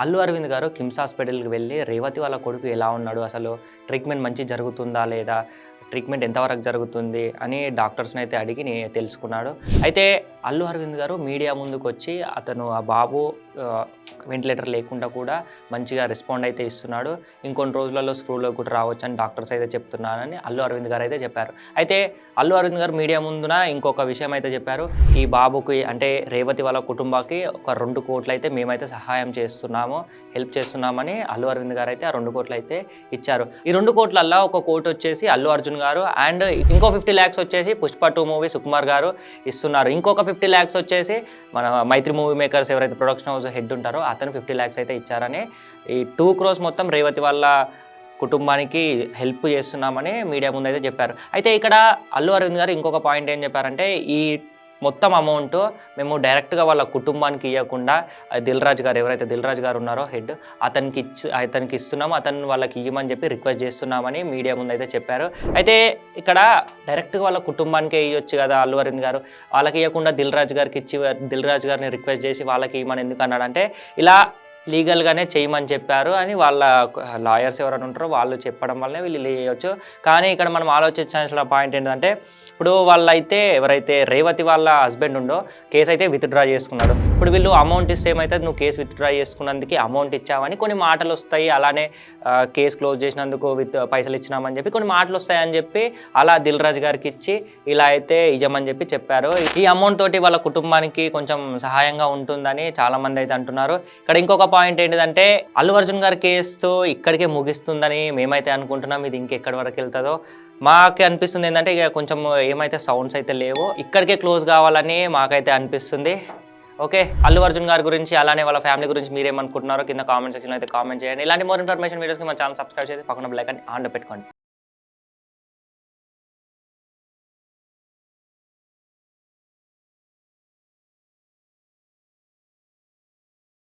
అల్లు అరవింద్ గారు కిమ్స్ హాస్పిటల్కి వెళ్ళి రేవతి వాళ్ళ కొడుకు ఎలా ఉన్నాడు? అసలు ట్రీట్మెంట్ మంచి జరుగుతుందా లేదా? ట్రీట్మెంట్ ఎంతవరకు జరుగుతుంది అని డాక్టర్స్ని అయితే అడిగి నేను తెలుసుకున్నాడు. అయితే అల్లు అరవింద్ గారు మీడియా ముందుకు వచ్చి అతను ఆ బాబు వెంటిలేటర్ లేకుండా కూడా మంచిగా రెస్పాండ్ అయితే ఇస్తున్నాడు. ఇంకొన్ని రోజులలో స్క్రూలో కూడా రావచ్చు అని డాక్టర్స్ అయితే చెప్తున్నారని అల్లు అరవింద్ గారు అయితే చెప్పారు. అయితే అల్లు అరవింద్ గారు మీడియా ముందున ఇంకొక విషయం అయితే చెప్పారు. ఈ బాబుకి అంటే రేవతి వాళ్ళ కుటుంబానికి ఒక రెండు కోట్లు అయితే మేమైతే సహాయం చేస్తున్నాము హెల్ప్ చేస్తున్నామని అల్లు అరవింద్ గారు అయితే ఆ రెండు కోట్లు అయితే ఇచ్చారు. ఈ రెండు కోట్లల్లో ఒక కోటి వచ్చేసి అల్లు అర్జున్ గారు. అండ్ ఇంకో ఫిఫ్టీ ల్యాక్స్ వచ్చేసి పుష్ప టూ మూవీ సుకుమార్ గారు ఇస్తున్నారు. ఇంకొక ఫిఫ్టీ ల్యాక్స్ వచ్చేసి మన మైత్రి మూవీ మేకర్స్ ఎవరైతే ప్రొడక్షన్ హౌస్ హెడ్ ఉంటారో అతను ఫిఫ్టీ ల్యాక్స్ అయితే ఇచ్చారని ఈ టూ క్రోస్ మొత్తం రేవతి వాళ్ళ కుటుంబానికి హెల్ప్ చేస్తున్నామని మీడియా ముందు అయితే చెప్పారు. అయితే ఇక్కడ అల్లు అరవింద్ గారు ఇంకొక పాయింట్ ఏం చెప్పారంటే ఈ మొత్తం అమౌంట్ మేము డైరెక్ట్గా వాళ్ళ కుటుంబానికి ఇవ్వకుండా దిల్ రాజు గారు ఎవరైతే దిల్ రాజు గారు ఉన్నారో హెడ్ అతనికి ఇచ్చి అతనికి ఇస్తున్నాము అతను వాళ్ళకి ఇవ్వమని చెప్పి రిక్వెస్ట్ చేస్తున్నామని మీడియా ముందు అయితే చెప్పారు. అయితే ఇక్కడ డైరెక్ట్గా వాళ్ళ కుటుంబానికే ఇవ్వచ్చు కదా అల్లు అరవింద్ గారు. వాళ్ళకి ఇవ్వకుండా దిల్ రాజు గారికి ఇచ్చి దిల్ రాజు గారిని రిక్వెస్ట్ చేసి వాళ్ళకి ఇవ్వమని ఎందుకు అన్నాడంటే ఇలా లీగల్గానే చేయమని చెప్పారు అని వాళ్ళ లాయర్స్ ఎవరైనా ఉంటారో వాళ్ళు చెప్పడం వల్లనే వీళ్ళు చేయవచ్చు కానీ ఇక్కడ మనం ఆలోచించాల్సిన పాయింట్ ఏంటంటే ఇప్పుడు వాళ్ళైతే ఎవరైతే రేవతి వాళ్ళ హస్బెండ్ ఉండో కేసు అయితే విత్డ్రా చేసుకున్నాడు. ఇప్పుడు వీళ్ళు అమౌంట్ ఇస్తే ఏమైతే నువ్వు కేసు విత్డ్రా చేసుకున్నందుకు అమౌంట్ ఇచ్చావని కొన్ని మాటలు వస్తాయి. అలానే కేసు క్లోజ్ చేసినందుకు విత్ పైసలు ఇచ్చినామని చెప్పి కొన్ని మాటలు వస్తాయని చెప్పి అలా దిల్ రాజు గారికి ఇచ్చి ఇలా అయితే ఇజమని చెప్పి చెప్పారు. ఈ అమౌంట్ తోటి వాళ్ళ కుటుంబానికి కొంచెం సహాయంగా ఉంటుందని చాలామంది అయితే అంటున్నారు. ఇక్కడ ఇంకొక పాయింట్ ఏంటిదంటే అల్లు అర్జున్ గారి కేసుతో ఇక్కడికే ముగిస్తుందని మేమైతే అనుకుంటున్నాం ఇది ఇంకెక్కడి వరకు వెళ్తుందో. మాకు అనిపిస్తుంది ఏంటంటే ఇక కొంచెం ఏమైతే సౌండ్స్ అయితే లేవో ఇక్కడికే క్లోజ్ కావాలని మాకైతే అనిపిస్తుంది. ఓకే అల్లు అర్జున్ గారి గురించి అలానే వాళ్ళ ఫ్యామిలీ గురించి మీరేమనుకుంటున్నారో కింద కామెంట్ సెక్షన్లో అయితే కామెంట్ చేయండి. ఇలాంటి మోర్ ఇన్ఫర్మేషన్ వీడియోస్కి మన ఛానల్ సబ్స్క్రైబ్ చేసి పక్కన బ్లైక్ అని ఆన్ పెట్టుకోండి.